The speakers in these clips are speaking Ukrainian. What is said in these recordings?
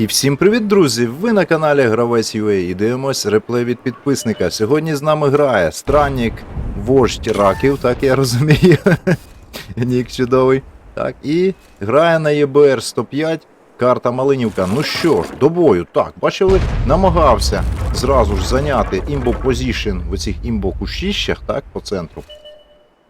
І всім привіт, друзі! Ви на каналі Гравець UA і дивимось реплей від підписника. Сьогодні з нами грає Странник, вождь раків, так я розумію. Нік чудовий. Так, і грає на ЄБР 105, карта Малинівка. Ну що ж, до бою. Так, бачили, намагався зразу ж зайняти імбо позішн в оцих імбо кущищах, так, по центру.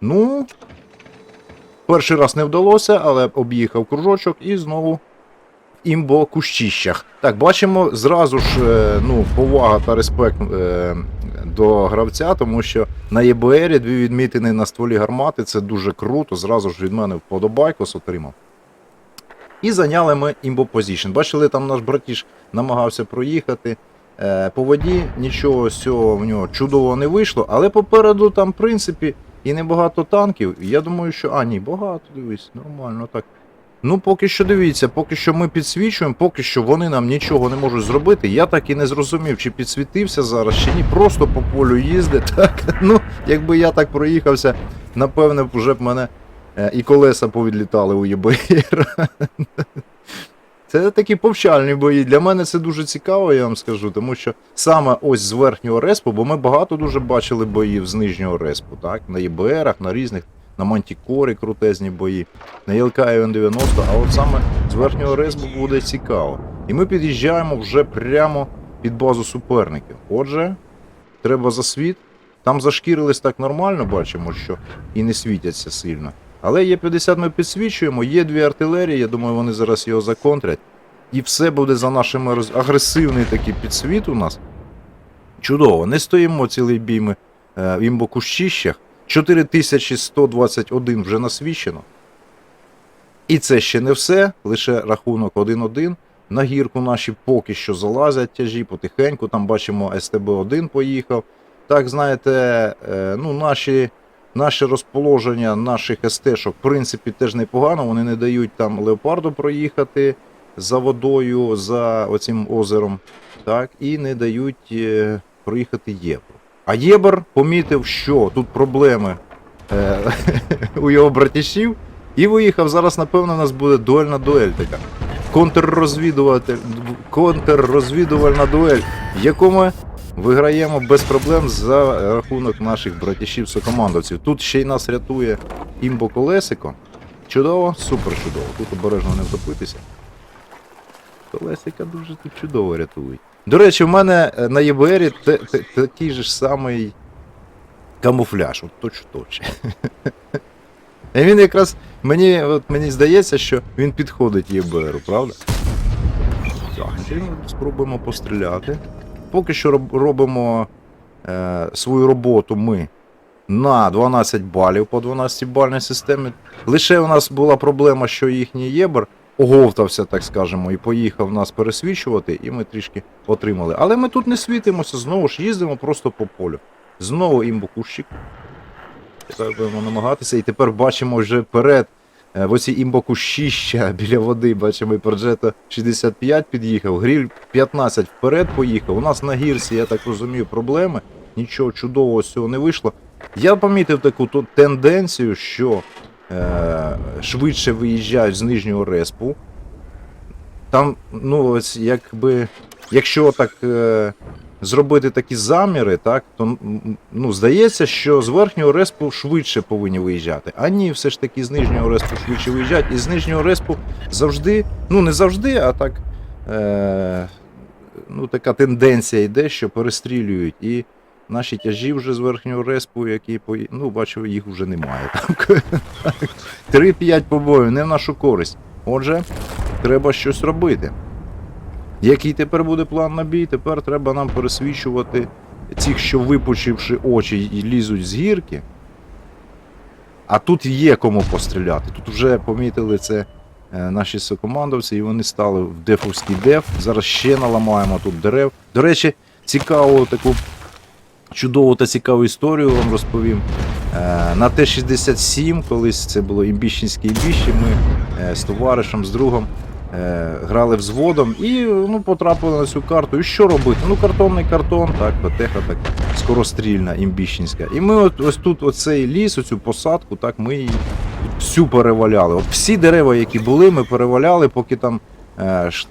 Ну, перший раз не вдалося, але об'їхав кружочок і знову імбо кущищах. Так, бачимо зразу ж е, ну, повага та респект е, до гравця, тому що на ЄБРі дві відмітини на стволі гармати це дуже круто. Зразу ж від мене вподобайкос отримав. І зайняли ми імбо позішн. Бачили, там наш братіш намагався проїхати. Е, по воді нічого з цього в нього чудово не вийшло, але попереду там, в принципі, і небагато танків. Я думаю, що. А, ні, багато, дивись, нормально так. Ну, поки що дивіться, поки що ми підсвічуємо, поки що вони нам нічого не можуть зробити. Я так і не зрозумів, чи підсвітився зараз, чи ні. Просто по полю їздить. Так, ну, якби я так проїхався, напевне, вже б мене е, і колеса повідлітали у ЄБР. Це такі повчальні бої. Для мене це дуже цікаво, я вам скажу, тому що саме ось з верхнього респу, бо ми багато дуже бачили боїв з нижнього респу, так? На ЄБРах, на різних, на Мантікорі крутезні бої, на ЄЛК ІВН-90, а от саме з верхнього респу буде цікаво. І ми під'їжджаємо вже прямо під базу суперників. Отже, треба засвіт. Там зашкірились так нормально, бачимо, що і не світяться сильно. Але є 50 ми підсвічуємо, є дві артилерії, я думаю, вони зараз його законтрять. І все буде за нашими роз... агресивний такий підсвіт у нас. Чудово, не стоїмо цілий бій ми е, в імбокущищах. 4121 вже насвічено. І це ще не все, лише рахунок 1-1. На гірку наші поки що залазять тяжі, потихеньку. Там бачимо СТБ-1 поїхав. Так, знаєте, е, ну, наші, наше розположення наших СТ-шок, в принципі, теж непогано. Вони не дають там леопарду проїхати за водою, за оцим озером. Так, і не дають е, проїхати Євро. А Єбер помітив, що тут проблеми е, у його братішів, і виїхав. Зараз, напевно, у нас буде дуельна дуель така. Контррозвідувати, контррозвідувальна дуель, в якому виграємо без проблем за рахунок наших братішів-сокомандовців. Тут ще й нас рятує імбо колесико. Чудово, супер чудово. Тут обережно не втопитися. Колесика дуже тут чудово рятують. До речі, в мене е, на ЄБРі такий же ж самий камуфляж, от точ точ. І він якраз мені, от мені здається, що він підходить ЄБРу, правда? Так, спробуємо постріляти. Поки що робимо е, свою роботу ми на 12 балів по 12 бальній системі. Лише у нас була проблема, що їхній єбер оговтався, так скажемо, і поїхав нас пересвічувати, і ми трішки отримали. Але ми тут не світимося, знову ж їздимо просто по полю. Знову імбокущик. Тепер будемо намагатися. І тепер бачимо вже вперед. е, В оці імбокущища біля води, бачимо, і Проджета 65 під'їхав, гріль 15 вперед поїхав. У нас на гірці, я так розумію, проблеми. Нічого чудового з цього не вийшло. Я помітив таку тенденцію, що швидше виїжджають з нижнього респу. Там, ну, ось якби. Якщо так е, зробити такі заміри, так, то ну, здається, що з верхнього респу швидше повинні виїжджати. А ні, все ж таки з нижнього респу швидше виїжджають. І з нижнього респу завжди, ну не завжди, а так. Е, ну, така тенденція йде, що перестрілюють. І наші тяжі вже з верхнього респу, які ну, бачу, їх вже немає. Там 3-5 побоїв, не в нашу користь. Отже, треба щось робити. Який тепер буде план на бій? Тепер треба нам пересвічувати цих, що випучивши очі і лізуть з гірки. А тут є кому постріляти. Тут вже помітили це е, наші сокомандовці, і вони стали в дефовський деф. Зараз ще наламаємо тут дерев. До речі, цікаву таку чудову та цікаву історію вам розповім. Е, На Т-67, колись це було імбіщенське імбіще, ми е, з товаришем, з другом е, грали взводом і ну, потрапили на цю карту. І що робити? Ну, картонний картон, так, ПТХ так скорострільна, імбіщенська. І ми от, ось тут оцей ліс, оцю посадку, так, ми її всю переваляли. От всі дерева, які були, ми переваляли, поки там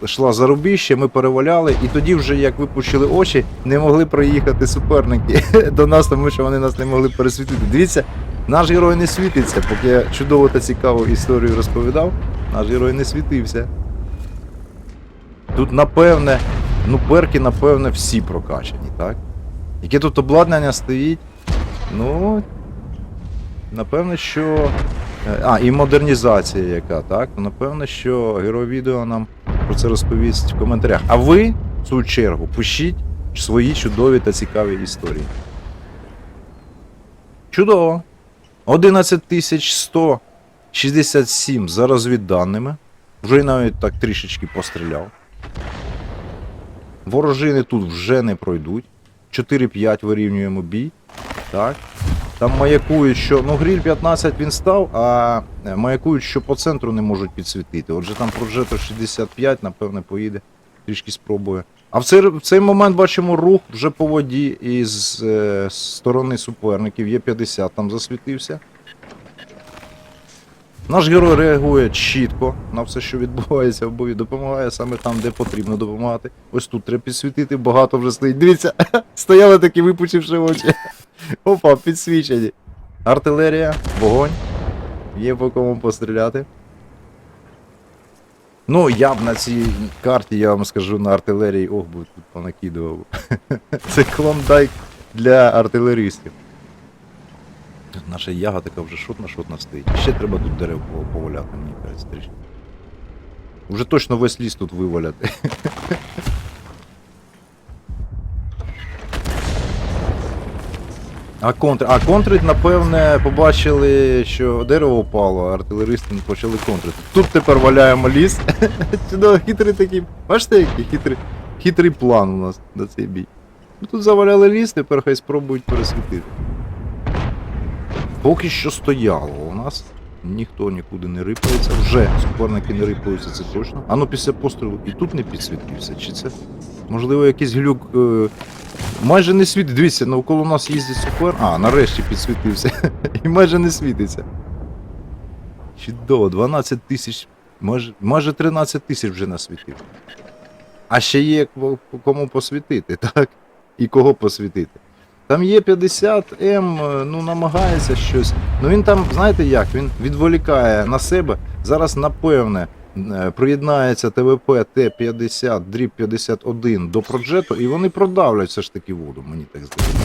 йшла зарубіще, ми переваляли, і тоді вже як випущили очі, не могли проїхати суперники до нас, тому що вони нас не могли пересвітити. Дивіться, наш герой не світиться, поки я чудово та цікаву історію розповідав, наш герой не світився. Тут, напевне, ну перки, напевне, всі прокачані, так? Яке тут обладнання стоїть? Ну, напевне, що. е, А, і модернізація яка, так? Напевне, що герой відео нам про це розповість в коментарях. А ви, в свою чергу, пишіть свої чудові та цікаві історії. Чудово. 11167 за розвідданими. Вже навіть так трішечки постріляв. Ворожини тут вже не пройдуть. 4-5 вирівнюємо бій. Так. Там маякують, що. Ну, гріль 15 він став, а е, маякують, що по центру не можуть підсвітити. Отже, там Проджето 65, напевне, поїде. Трішки спробує. А в цей, в цей момент бачимо рух вже по воді із е, сторони суперників. Є 50 там засвітився. Наш герой реагує чітко на все, що відбувається в бою, допомагає саме там, де потрібно допомагати. Ось тут треба підсвітити, багато вже стоїть. Дивіться, стояли такі випучивши очі. Опа, підсвічені. Артилерія, вогонь. Є по кому постріляти. Ну, я б на цій карті, я вам скажу, на артилерії, ох, би тут понакидував. Це клондайк для артилеристів. Тут наша яга така вже шотна шотна стоїть. Ще треба тут дерев поваляти, мені кажеться, трішки. Уже точно весь ліс тут виваляти. А контр. А контрить, напевне, побачили, що дерево впало, а артилеристи почали контрити. Тут тепер валяємо ліс. Чудово, хитрий такий. Бачите, який хитрий, хитрий план у нас на цей бій. Ну, Тут заваляли ліс, тепер хай спробують пересвітити. Поки що стояло у нас. Ніхто нікуди не рипається. Вже суперники не рипаються, це точно. А ну після пострілу і тут не підсвітився. Чи це можливо якийсь глюк. Е... Майже не світить. Дивіться, навколо нас їздить супер. А, нарешті підсвітився. І майже не світиться. Чудово, 12 тисяч. Майже, майже 13 тисяч вже насвітив. А ще є кому посвітити, так? І кого посвітити. Там є 50М, е, ну намагається щось. Ну він там, знаєте як, він відволікає на себе. Зараз, напевне, приєднається ТВП Т-50, дріб 51 до проджету, і вони продавлять все ж таки воду, мені так здається.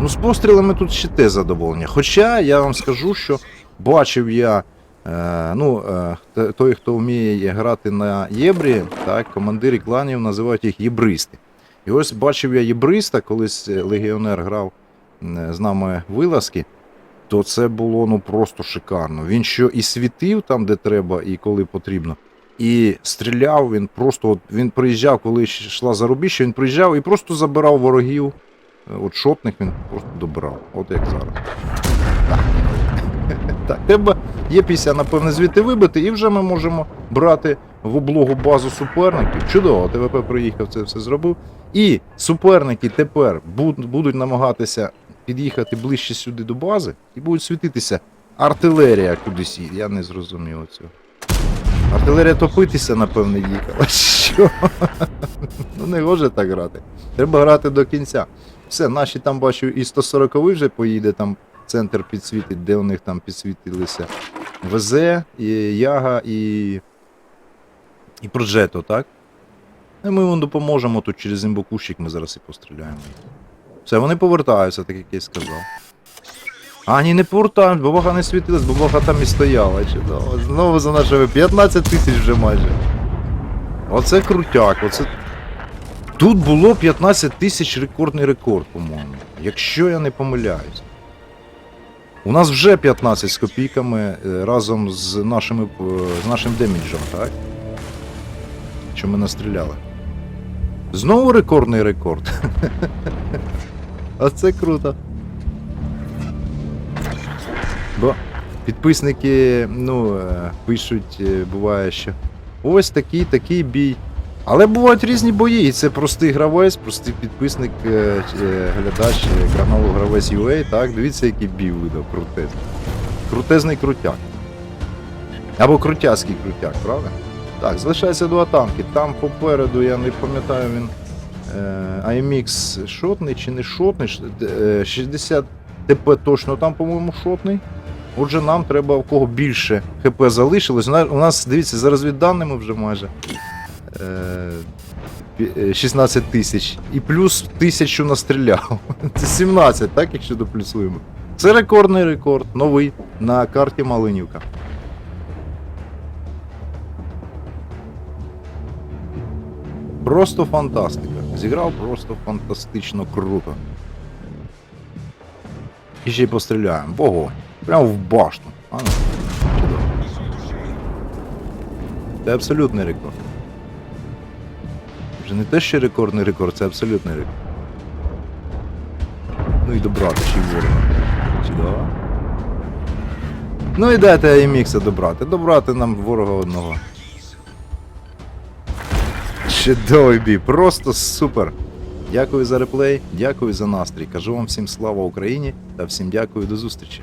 Ну, з пострілами тут ще те задоволення. Хоча я вам скажу, що бачив я. Е, ну, е, той, хто вміє грати на єбрі, так, командири кланів називають їх єбристи. І ось бачив я єбриста, колись е, легіонер грав е, з нами вилазки, то це було ну просто шикарно. Він що і світив там, де треба, і коли потрібно, і стріляв, він просто от, він приїжджав, коли йшла зарубіжжя, він приїжджав і просто забирав ворогів. Е, От шотних він просто добирав, от як зараз. Так. Треба є 50, напевне, звідти вибити, і вже ми можемо брати в облогу базу суперників. Чудово, ТВП приїхав, це все зробив. І суперники тепер будуть намагатися під'їхати ближче сюди до бази і будуть світитися артилерія кудись. Я не зрозумів цього. Артилерія топитися, напевне, їхала. Що? Ну не може так грати. Треба грати до кінця. Все, наші там бачу, і 140 вже поїде, там центр підсвітить, де у них там підсвітилися. ВЗ, і Яга і. І Проджето, так? І ми їм допоможемо тут через імбокущик, ми зараз і постріляємо. Все, вони повертаються, так як я й сказав. А, ні, не повертають, бабаха не світилась, бабаха там і стояла. Чудово. Знову за нашими 15 тисяч вже майже. Оце крутяк, оце. Тут було 15 тисяч рекордний рекорд, по-моєму. Якщо я не помиляюсь. У нас вже 15 з копійками е, разом з, нашими, е, з нашим деміджем, так? Що ми настріляли. Знову рекордний рекорд. А це круто. Бо підписники, ну, е, пишуть, е, буває, що ось такий, такий бій. Але бувають різні бої, і це простий гравець, простий підписник, е, глядач каналу Гравець UA, так, дивіться, який бій видав крутезний. Крутезний крутяк. Або крутяцький крутяк, правда? Так, залишається два танки. Там попереду, я не пам'ятаю, він. Е, IMX шотний чи не шотний. Е, 60 ТП точно там, по-моєму, шотний. Отже, нам треба в кого більше ХП залишилось. У нас- дивіться, за розвідданими вже майже е, е, 16 тисяч. І плюс тисячу настріляв. Це 17, так, якщо доплюсуємо. Це рекордний рекорд, новий на карті Малинівка. Просто фантастика. Зіграв просто фантастично круто. І ще й постріляємо. Бого. Прямо в башту. А ну. Це абсолютний рекорд. Вже не те, що рекордний рекорд, це абсолютний рекорд. Ну і добрати ще й ворога. Чудово. Ну і дайте AMX добрати. Добрати нам ворога одного. Чудовий бій, просто супер. Дякую за реплей, дякую за настрій. Кажу вам всім слава Україні та всім дякую до зустрічі.